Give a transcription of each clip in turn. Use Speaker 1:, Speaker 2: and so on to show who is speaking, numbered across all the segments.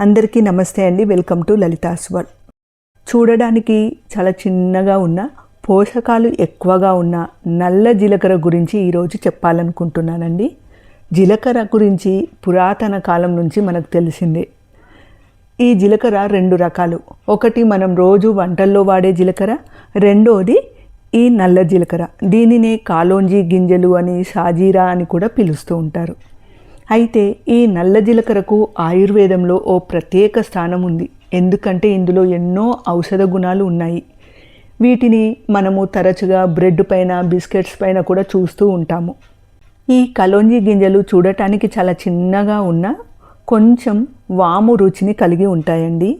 Speaker 1: అందరికీ నమస్తే అండి. వెల్కమ్ టు లలితాస్ చూడడానికి చాలా చిన్నగా ఉన్న పోషకాలు ఎక్కువగా ఉన్న నల్ల జీలకర్ర గురించి ఈరోజు చెప్పాలనుకుంటున్నానండి. జీలకర్ర గురించి పురాతన కాలం నుంచి మనకు తెలిసిందే. ఈ జీలకర్ర రెండు రకాలు. ఒకటి మనం రోజు వంటల్లో వాడే జీలకర్ర రెండోది ఈ నల్ల జీలకర్ర. దీనినే కాలోంజీ గింజలు అని షాజీరా అని కూడా పిలుస్తూ ఉంటారు. అయితే ఈ నల్ల జీలకర్రకు ఆయుర్వేదంలో ఓ ప్రత్యేక స్థానం ఉంది. ఎందుకంటే ఇందులో ఎన్నో ఔషధ గుణాలు ఉన్నాయి. వీటిని మనము తరచుగా బ్రెడ్ పైన బిస్కెట్స్ పైన కూడా చూస్తూ ఉంటాము. ఈ కలోంజీ గింజలు చూడటానికి చాలా చిన్నగా ఉన్న కొంచెం వాము రుచిని కలిగి ఉంటాయండి.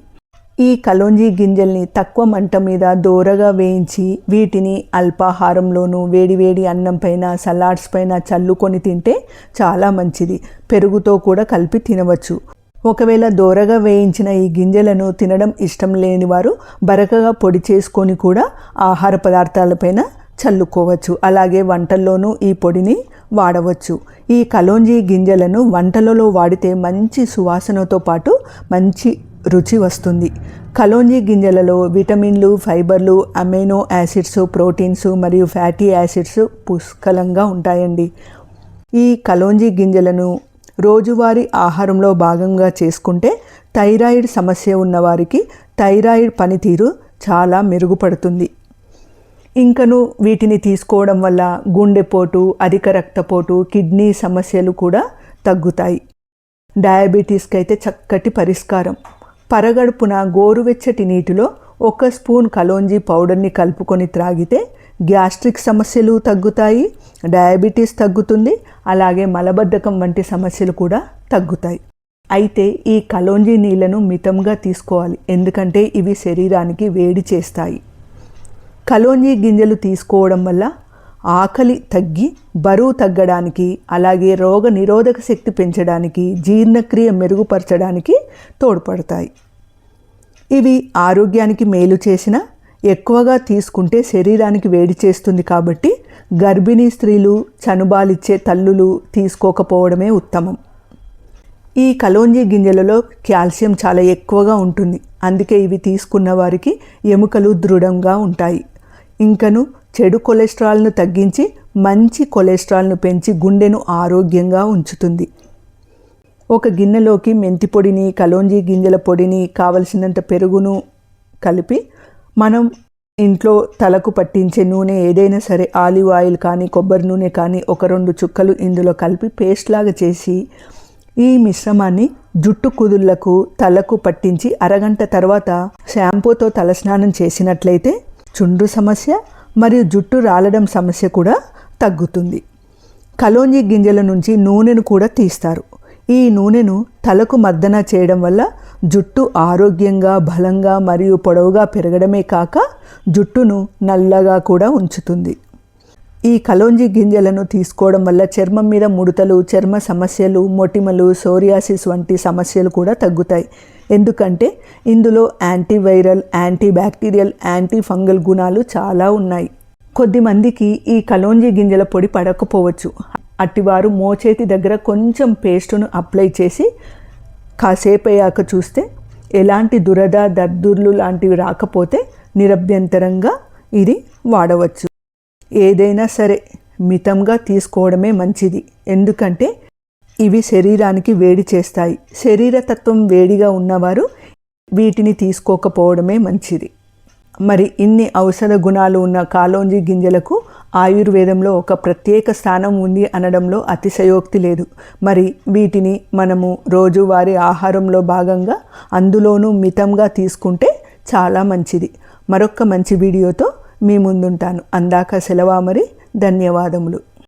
Speaker 1: ఈ కలోంజీ గింజల్ని తక్కువ మంట మీద దోరగా వేయించి వీటిని అల్పాహారంలోనూ వేడివేడి అన్నం పైన సలాడ్స్ పైన చల్లుకొని తింటే చాలా మంచిది. పెరుగుతో కూడా కలిపి తినవచ్చు. ఒకవేళ దోరగా వేయించిన ఈ గింజలను తినడం ఇష్టం లేని వారు బరకగా పొడి చేసుకొని కూడా ఆహార పదార్థాలపైన చల్లుకోవచ్చు. అలాగే వంటల్లోనూ ఈ పొడిని వాడవచ్చు. ఈ కలోంజీ గింజలను వంటలలో వాడితే మంచి సువాసనతో పాటు మంచి రుచి వస్తుంది. కలోంజీ గింజలలో విటమిన్లు ఫైబర్లు అమైనో యాసిడ్స్ ప్రోటీన్స్ మరియు ఫ్యాటీ యాసిడ్స్ పుష్కలంగా ఉంటాయండి. ఈ కలోంజీ గింజలను రోజువారీ ఆహారంలో భాగంగా చేసుకుంటే థైరాయిడ్ సమస్య ఉన్నవారికి థైరాయిడ్ పనితీరు చాలా మెరుగుపడుతుంది. ఇంకను వీటిని తీసుకోవడం వల్ల గుండెపోటు అధిక రక్తపోటు కిడ్నీ సమస్యలు కూడా తగ్గుతాయి. డయాబెటీస్కి అయితే చక్కటి పరిష్కారం. పరగడుపున గోరువెచ్చటి నీటిలో ఒక స్పూన్ కలోంజీ పౌడర్ని కలుపుకొని త్రాగితే గ్యాస్ట్రిక్ సమస్యలు తగ్గుతాయి డయాబెటీస్ తగ్గుతుంది అలాగే మలబద్ధకం వంటి సమస్యలు కూడా తగ్గుతాయి. అయితే ఈ కలోంజీ నీళ్ళను మితంగా తీసుకోవాలి ఎందుకంటే ఇవి శరీరానికి వేడి చేస్తాయి. కలోంజీ గింజలు తీసుకోవడం వల్ల ఆకలి తగ్గి బరువు తగ్గడానికి అలాగే రోగ నిరోధక శక్తి పెంచడానికి జీర్ణక్రియ మెరుగుపరచడానికి తోడ్పడతాయి. ఇవి ఆరోగ్యానికి మేలు చేసిన ఎక్కువగా తీసుకుంటే శరీరానికి వేడి చేస్తుంది కాబట్టి గర్భిణీ స్త్రీలు చనుబాలిచ్చే తల్లులు తీసుకోకపోవడమే ఉత్తమం. ఈ కలోంజీ గింజలలో కాల్షియం చాలా ఎక్కువగా ఉంటుంది. అందుకే ఇవి తీసుకున్న వారికి ఎముకలు దృఢంగా ఉంటాయి. ఇంకను చెడు కొలెస్ట్రాల్ను తగ్గించి మంచి కొలెస్ట్రాల్ను పెంచి గుండెను ఆరోగ్యంగా ఉంచుతుంది. ఒక గిన్నెలోకి మెంతి పొడిని కలోంజీ గింజల పొడిని కావలసినంత పెరుగును కలిపి మనం ఇంట్లో తలకు పట్టించే నూనె ఏదైనా సరే ఆలివ్ ఆయిల్ కానీ కొబ్బరి నూనె కానీ ఒక రెండు చుక్కలు ఇందులో కలిపి పేస్ట్ లాగా చేసి ఈ మిశ్రమాన్ని జుట్టు కుదుళ్ళకు తలకు పట్టించి అరగంట తర్వాత షాంపూతో తలస్నానం చేసినట్లయితే చుండ్రు సమస్య మరియు జుట్టు రాలడం సమస్య కూడా తగ్గుతుంది. కలోంజీ గింజల నుంచి నూనెను కూడా తీస్తారు. ఈ నూనెను తలకు మర్దన చేయడం వల్ల జుట్టు ఆరోగ్యంగా బలంగా మరియు పొడవుగా పెరగడమే కాక జుట్టును నల్లగా కూడా ఉంచుతుంది. ఈ కలోంజీ గింజలను తీసుకోవడం వల్ల చర్మం మీద ముడతలు చర్మ సమస్యలు మొటిమలు సోరియాసిస్ వంటి సమస్యలు కూడా తగ్గుతాయి. ఎందుకంటే ఇందులో antiviral anti bacterial anti fungal గుణాలు చాలా ఉన్నాయి. కొద్దిమందికి ఈ కలోంజి గింజల పొడి పడకపోవచ్చు. అట్టివారు మోచేతి దగ్గర కొంచెం పేస్టును అప్లై చేసి కాసేపు అయ్యాక చూస్తే ఎలాంటి దురద దద్దుర్లు లాంటివి రాకపోతే నిరభ్యంతరంగా ఇది వాడవచ్చు. ఏదైనా సరే మితంగా తీసుకోవడమే మంచిది. ఎందుకంటే ఇవి శరీరానికి వేడి చేస్తాయి. శరీరతత్వం వేడిగా ఉన్నవారు వీటిని తీసుకోకపోవడమే మంచిది. మరి ఇన్ని ఔషధ గుణాలు ఉన్న కాలోంజీ గింజలకు ఆయుర్వేదంలో ఒక ప్రత్యేక స్థానం ఉంది అనడంలో అతిశయోక్తి లేదు. మరి వీటిని మనము రోజువారీ ఆహారంలో భాగంగా అందులోనూ మితంగా తీసుకుంటే చాలా మంచిది. మరొక మంచి వీడియోతో మీ ముందుంటాను. అందాక సెలవా మరి? ధన్యవాదములు.